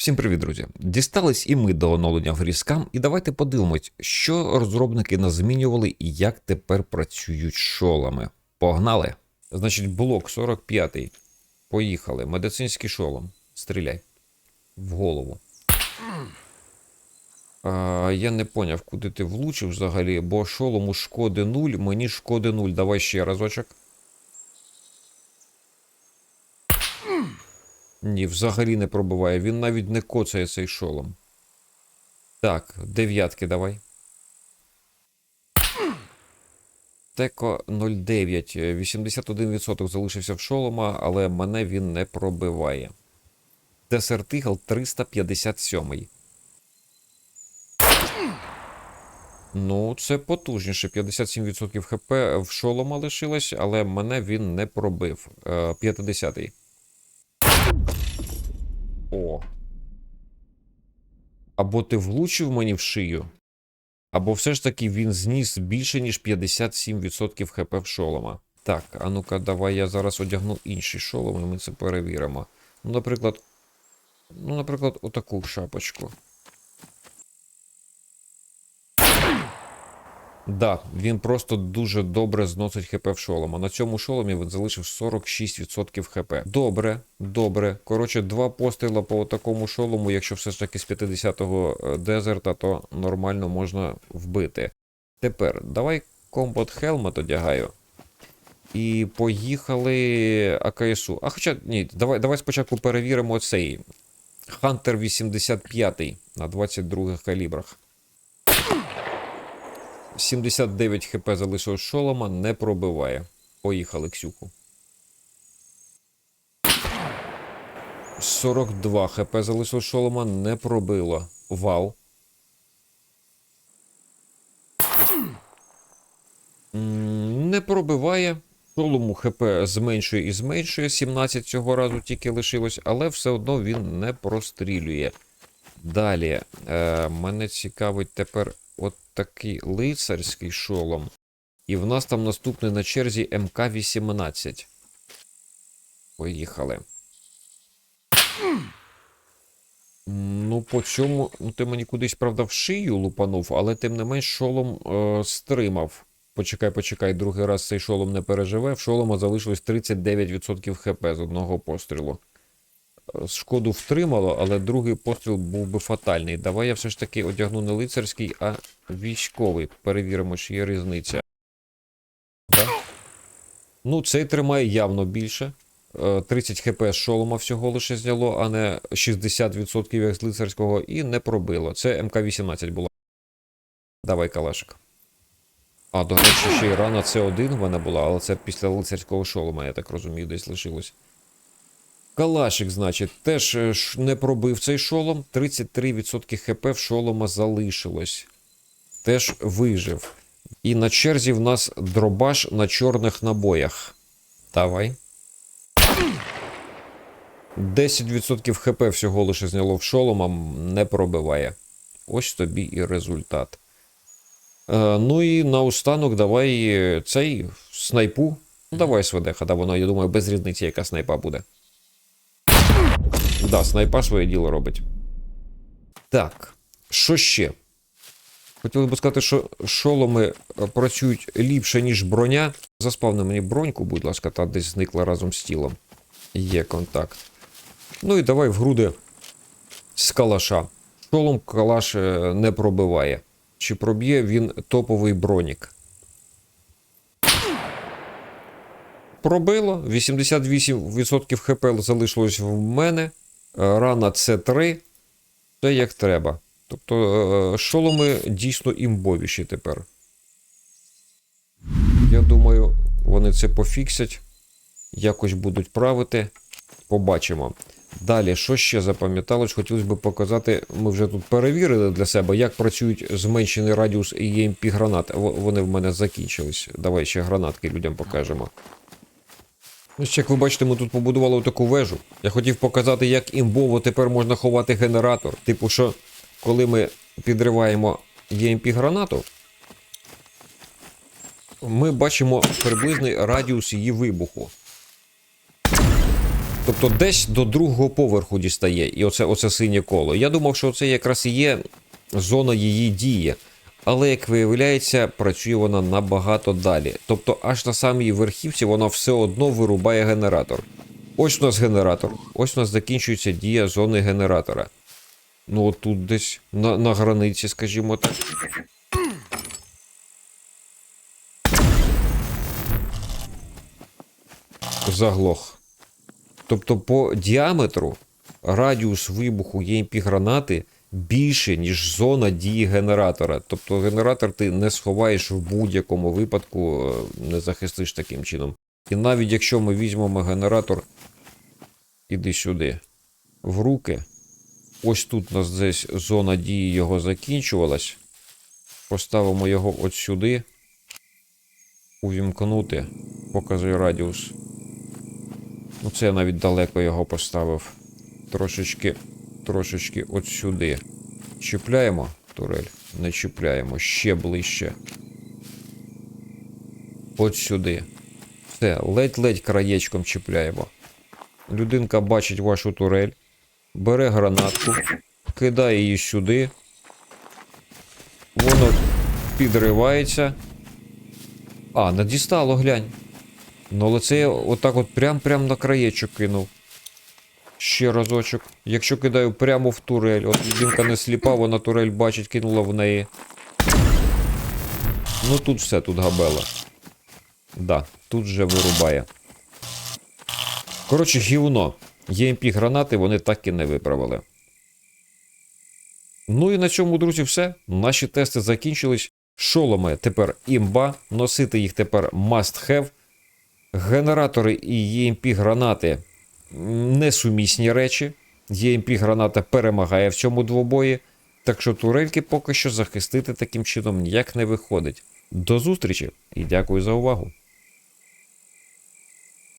Всім привіт, друзі! Дістались і ми до оновлення в грі і давайте подивимось, що розробники назмінювали і як тепер працюють шолами. Погнали! Значить, блок 45-й. Поїхали. Медицинський шолом. Стріляй. В голову. А, я не поняв, куди ти влучив взагалі, бо шолому шкоди 0, мені шкоди 0. Давай ще разочок. Ні, взагалі не пробиває. Він навіть не коцає цей шолом. Так, дев'ятки давай. Теко 09. 81% залишився в шолома, але мене він не пробиває. Десерт Ігл 357. Ну, це потужніше. 57% хп в шолома лишилось, але мене він не пробив. Е, 50-й. О. Або ти влучив мені в шию, або все ж таки він зніс більше, ніж 57% хп в шолома. Так, а ну-ка, давай я зараз одягну інший шолом, і ми це перевіримо. Ну, наприклад, ну, наприклад, отаку шапочку. Да, він просто дуже добре зносить хп в шолома. На цьому шоломі він залишив 46% хп. Добре, добре. Коротше, два постріла по такому шолому, якщо все ж таки з 50-го дезерта, то нормально можна вбити. Тепер давай Combat Helmet одягаю. І поїхали АКСУ. А хоча ні, давай, давай спочатку перевіримо цей Hunter 85 на 22 калібрах. 79 хп залишилось шолома, не пробиває. Поїхали Ксюху. 42 хп залишилось шолома, не пробило. Вау. Не пробиває. Шолому хп зменшує і зменшує. 17 цього разу тільки лишилось, але все одно він не прострілює. Далі. Е, мене цікавить тепер от такий лицарський шолом. І в нас там наступний на черзі МК-18. Поїхали. Ну, по цьому, ну ти мені кудись, правда, в шию лупанув, але тим не менш шолом е, стримав. Почекай, почекай, другий раз цей шолом не переживе. В шолома залишилось 39% хп з одного пострілу. Е, Шкоду втримало, але другий постріл був би фатальний. Давай я все ж таки одягну не лицарський, а військовий. Перевіримо, чи є різниця. Да? Ну, цей тримає явно більше. Е, 30 хп з шолома всього лише зняло, а не 60% як з лицарського, і не пробило. Це МК-18 була. Давай, калашик. А, до речі, ще й рана С1 в мене була, але це після лицарського шолома, я так розумію, десь лишилось. Калашик, значить, теж е, не пробив цей шолом. 33% хп в шолома залишилось. Теж вижив. І на черзі в нас дробаш на чорних набоях. Давай. 10% хп всього лише зняло в шолома, не пробиває. Ось тобі і результат. Е, ну і наостанок давай е, цей снайпу. Давай СВД, да воно, я думаю, без різниці, яка снайпа буде. Да, снайпа своє діло робить. Так, що ще? Хотілося б сказати, що шоломи е, працюють ліпше, ніж броня. Заспавни мені броньку, будь ласка, та десь зникла разом з тілом. Є контакт. Ну і давай в груди з калаша. Шолом калаш е, не пробиває. Чи проб'є він топовий бронік? Пробило. 88% хп залишилось в мене. Е, Рана С3. Все як треба. Тобто е, шоломи дійсно імбовіші тепер. Я думаю, вони це пофіксять. Якось будуть правити. Побачимо. Далі, що ще запам'яталось, хотілося б показати. Ми вже тут перевірили для себе, як працюють зменшений радіус і EMP гранат. Вони в мене закінчились. Давай ще гранатки людям покажемо. Ну, ще, як ви бачите, ми тут побудували таку вежу. Я хотів показати, як імбово тепер можна ховати генератор. Типу, що коли ми підриваємо EMP гранату, ми бачимо приблизний радіус її вибуху. Тобто десь до другого поверху дістає, і оце, оце синє коло. Я думав, що це якраз і є зона її дії. Але, як виявляється, працює вона набагато далі. Тобто, аж на самій верхівці вона все одно вирубає генератор. Ось у нас генератор. Ось у нас закінчується дія зони генератора. Ну, отут десь на, на границі, скажімо так. Заглох. Тобто, по діаметру радіус вибуху ємпі гранати більше, ніж зона дії генератора. Тобто генератор ти не сховаєш в будь-якому випадку, е, не захистиш таким чином. І навіть якщо ми візьмемо генератор, іди сюди, в руки. Ось тут у нас десь зона дії його закінчувалась. Поставимо його от сюди. Увімкнути. Показує радіус. Ну, це я навіть далеко його поставив. Трошечки, трошечки от сюди. Чіпляємо турель? Не чіпляємо. Ще ближче. От сюди. Все, ледь-ледь краєчком чіпляємо. Людинка бачить вашу турель, бере гранатку, кидає її сюди. Воно підривається. А, не дістало, глянь. Ну, але це я отак от прям-прям на краєчок кинув. Ще разочок. Якщо кидаю прямо в турель, от людинка не сліпа, вона турель бачить, кинула в неї. Ну тут все, тут габела. Да, тут вже вирубає. Коротше, гівно. ЄМП гранати вони так і не виправили. Ну і на цьому, друзі, все. Наші тести закінчились. Шоломи тепер імба, носити їх тепер must have. Генератори і ЄМП гранати несумісні речі. ЄМП граната перемагає в цьому двобої. Так що турельки поки що захистити таким чином ніяк не виходить. До зустрічі і дякую за увагу.